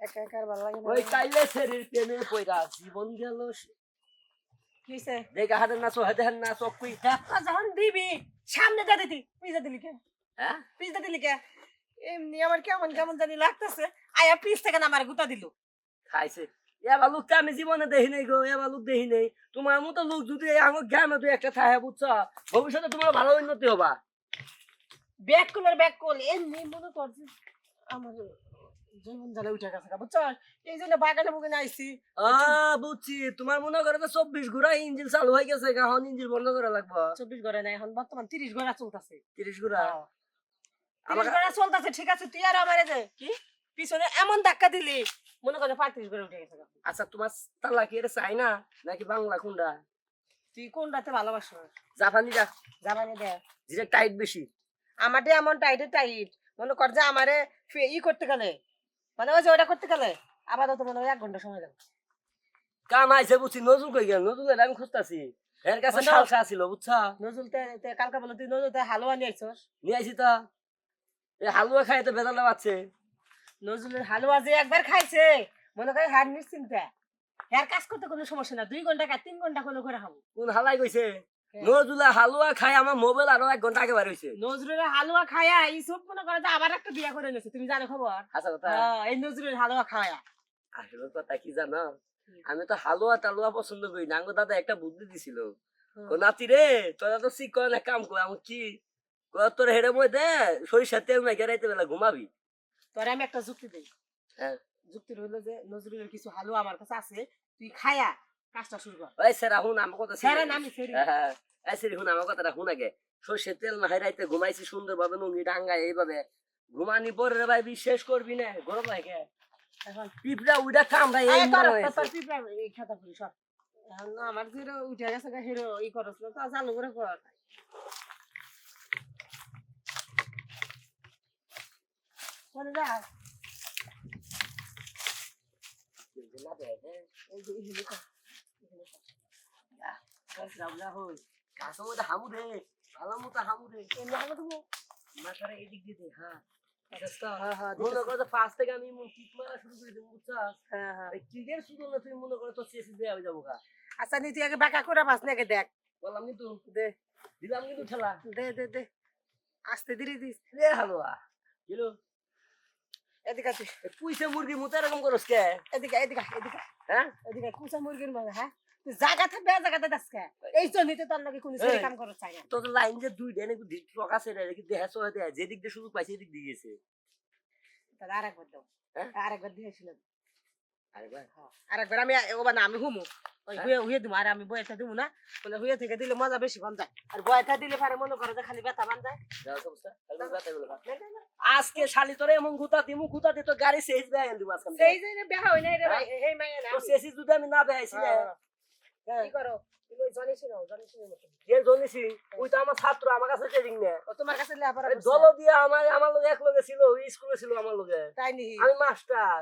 একা একা ভালো লাগে না। ওই কাইলে শরীর প্রেমে পয়রা জীবন গেল? দেখা হাতের না সো হাতের না কুই যখন দিবি সামনে যা দিতি পিজা দিলি কে? হ্যাঁ? পিজা দিলি কে? এমনি আমার কেমন কেমন জানি লাগতেছে। আয়া পিস থেকে না আমার গুতা দিল। খাইছে। এবার লোকটা আমি জীবনে দেখি নাই গো এবার লোক দেখি নাই। তোমার মতো লোক যদি আমার গ্রামে তুই একটা থাকে বুঝছ? ভবিষ্যতে তোমার ভালো উন্নতি হবা। ব্যাক কুলের ব্যাক কুল এমনি মনে করছি আমার জীবন জ্বালা উঠে গেছে বুঝছ? এই জন্য বাগানে আইছি। আহ বুঝছি। তোমার মনে করে তো চব্বিশ ঘোড়া ইঞ্জিন চালু হয়ে গেছে এখন ইঞ্জিন বন্ধ করা লাগবে। চব্বিশ নাই এখন বর্তমান তিরিশ ঘোড়া চলতেছে। তিরিশ ঘোড়া? তিরিশ আমার ঘোড়া চলতেছে ঠিক আছে তুই আর আমারে কি? পিছনে এমন ধাক্কা দিলি মনে করে পঁয়ত্রিশ ঘরে উঠে গেছে আচ্ছা তোমার তালা কি এটা চাই না নাকি বাংলা কোনটা? তুই কোনটাতে ভালোবাসো? জামানি দে। যেটা টাইট বেশি। আমারটা এমন টাইটে টাইট মনে কর যে আমারে ই করতে গেলে মানে ওই যে ওটা করতে গেলে? আপাতত মনে হয় এক ঘণ্টা সময় লাগবে। কাম আইছে বুঝছি নজরুল কই গেল? নজরুল আমি খুঁজতাছি। এর কাছে। সালসা ছিল বুঝছা? নজরুল তে কালকে বলে তুই নজরুল তে হালুয়া নিয়ে আইছস নিয়ে আইছি তো। এই হালুয়া খাই তো বেদালে পাচ্ছে নজরুলের হালুয়া যে একবার খাইছে মনে করে হার নিশ্চিন্তে। হ্যার কাজ করতে কোনো সমস্যা না দুই ঘণ্টা তিন ঘণ্টা কোনো করে খাব কোন হালাই কইছে? নজরুল হালুয়া খাই আমার মোবাইল আরও এক ঘণ্টা আগে বার হইছে। নজরুলের হালুয়া খায়া এই সব মনে করে আবার একটা বিয়া করে নিয়েছে তুমি জানো খবর? আচ্ছা কথা। হ্যাঁ, এই নজরুলের হালুয়া খাওয়া আসলে কথা কি জানো? আমি তো হালুয়া টালুয়া পছন্দ করি না। আঙ্গো দাদা একটা বুদ্ধি দিছিল। নাতি রে তোরা তো শিখ করে না কাম করে আমি কি তোর হেড়ে মই দে সরিষার তেল মেখে রাইতে বেলা ঘুমাবি। তোরে আমি একটা যুক্তি দিই। হ্যাঁ। যুক্তি রইল যে নজরুলের কিছু হালুয়া আমার কাছে আছে তুই খায়া কাজটা শুরু কর ওই হুন আমার কথা হ্যাঁ এই হুন আমার কথাটা হুন আগে সর্ষের তেল মাহাই রাইতে ঘুমাইছি সুন্দর ভাবে নুঙ্গি ডাঙ্গায় এইভাবে ঘুমানি পরে ভাই বিশ্বাস করবি না গরম লাগে এখন পিঁপড়া উইটা কামড়াই এই মনে পিঁপড়া এই খাতা খুলি না, আমার যেটা উঠে গেছে গা, হেরো ই করস না, তা চালু করে কর। কোনে? না হ্যাঁ। এই যে কর, ইহিলি কর। গাছ রাবলা হই। গাছের মধ্যে হামু দে, ভালো মতো হামু দে। এমনি দেবো? মাথাটা এদিক দিয়ে দে, হ্যাঁ। মনে করো ফার্স্ট থেকে আমি এমন কিক মারা শুরু করে দেবো? হ্যাঁ, হ্যাঁ। কিকের শুরু হলে তুই মনে করো তোর চেসি দেয়া যাব গা। আচ্ছা নি তুই আগে বাঁকা করে নাকি দেখ বললাম কিন্তু, দে দিলাম কিন্তু ঠেলা। দে দে দে আস্তে ধীরে দিস রে হালুয়া। এদিকে পুইসে মুরগির মতো এরকম করস কে? এদিকে এদিকে এদিকে হ্যাঁ? এদিকে কুচা মুরগির মাঝে হ্যাঁ তুই জায়গা থাকবে জায়গাতে দাসকে এই জন্যই তো তোর নাকি কোনো এই। কাম চাই না তোর লাইন যে দুই ডেনে টক আছে রে, দেয়া। যেদিক দিয়ে শুরু পাইছে এদিক দিয়ে গেছে। তাহলে আরেকবার দাও হ্যাঁ? আরেকবার আরে ভাই, আরেকবার আমি ও বানা আমি হুমু ওই হ্যাঁ? হুয়ে হুয়ে দিমু আর আমি বয়েটা দিমু না বলে হুয়ে থেকে দিলে মজা বেশি বান যায় আর বয়েটা দিলে পারে মনে করে যে খালি ব্যথা বান যায়। আজকে শালি তোরে এমন গুতা দিমু গুতা দিয়ে তো গাড়ি শেষ বেহাই দিব আজকে সেই যে বেহা হই নাই রে ভাই এই মাইয়া না তো যদি আমি না বেহাইছি না হ্যাঁ। কি করো? তুমি ওই জানিস না জানিস না যে জনেছি ওই তো আমার ছাত্র আমার কাছে ট্রেনিং নেয়। ও তোমার কাছে লেখাপড়া দল দিয়ে আমার আমার লোক এক লগে ছিল ওই স্কুলে ছিল আমার লগে। তাই নি? আমি মাস্টার